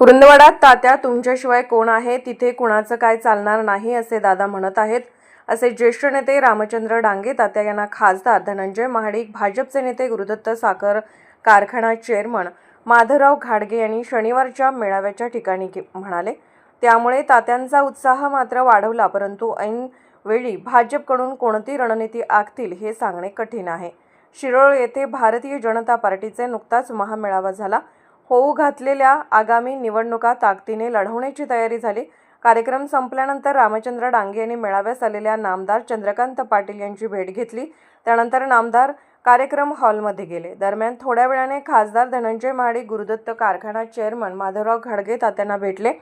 कुरुंदवाडात तात्या तुमच्याशिवाय कोण आहे? तिथे कुणाचं काय चालणार नाही असे दादा म्हणत आहेत. असे ज्येष्ठ नेते रामचंद्र डांगे तात्या यांना खासदार धनंजय महाडिक भाजपचे नेते गुरुदत्त साखर कारखाना चेअरमन माधवराव घाडगे यांनी शनिवारच्या मेळाव्याच्या ठिकाणी म्हणाले त्यामुळे तात्यांचा उत्साह मात्र वाढवला परंतु ऐन वेळी भाजपकडून कोणती रणनीती आखतील हे सांगणे कठीण आहे. शिरोळ येथे भारतीय जनता पार्टीचे नुकताच महामेळावा झाला. होऊ घातलेल्या आगामी निवडणुका ताकदीने लढवण्याची तयारी झाली. कार्यक्रम संपल्यानंतर रामचंद्र डांगे यांनी मेळाव्यास आलेल्या नामदार चंद्रकांत पाटील यांची भेट घेतली. त्यानंतर नामदार कार्यक्रम हॉलमध्ये गेले. दरम्यान थोड्या वेळाने खासदार धनंजय महाडिक गुरुदत्त कारखाना चेअरमन माधवराव घाडगे तात्यांना भेटले.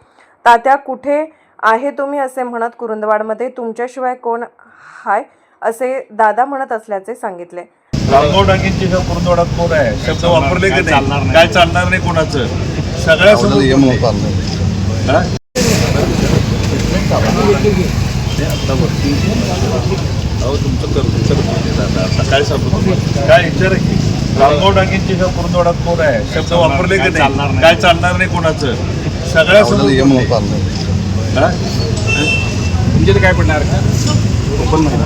तात्या कुठे आहे तुम्ही असे म्हणत कुरुंदवाडमध्ये? तुमच्याशिवाय कोण हाय? असे दादा म्हणत असल्याचे सांगितले. रामभाऊ डांगेंची ह्या कुरुंदवाडात कोण आहे? शब्द वापरले की नाही? काय चालणार नाही कोणाचं? सगळ्या. अहो तुमचं करतो करतो ते दादा. आता काय विचार आहे? की रामभाऊ डांगेंची ह्या कुरुंदवाडात कोण आहे? शब्द वापरले की नाही? काय चालणार नाही कोणाचं? सगळ्या हा? तुमच्याकडे काय पडणार? ओपन महिना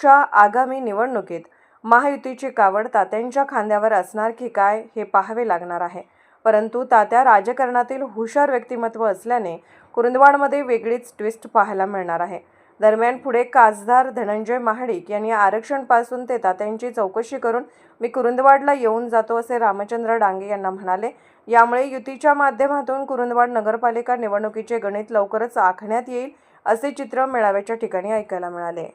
च्या आगामी निवडणुकीत महायुतीची कावड तात्यांच्या खांद्यावर असणार की काय हे पाहावे लागणार आहे. परंतु तात्या राजकारणातील हुशार व्यक्तिमत्व असल्याने कुरुंदवाडमध्ये वेगळीच ट्विस्ट पाहायला मिळणार आहे. दरम्यान पुढे खासदार धनंजय महाडिक यांनी आरक्षणपासून ते तात्यांची चौकशी करून मी कुरुंदवाडला येऊन जातो असे रामचंद्र डांगे यांना म्हणाले. यामुळे युतीच्या माध्यमातून कुरुंदवाड नगरपालिका निवडणुकीचे गणित लवकरच आखण्यात येईल असे चित्र मेळाव्याच्या ठिकाणी ऐकायला मिळाले.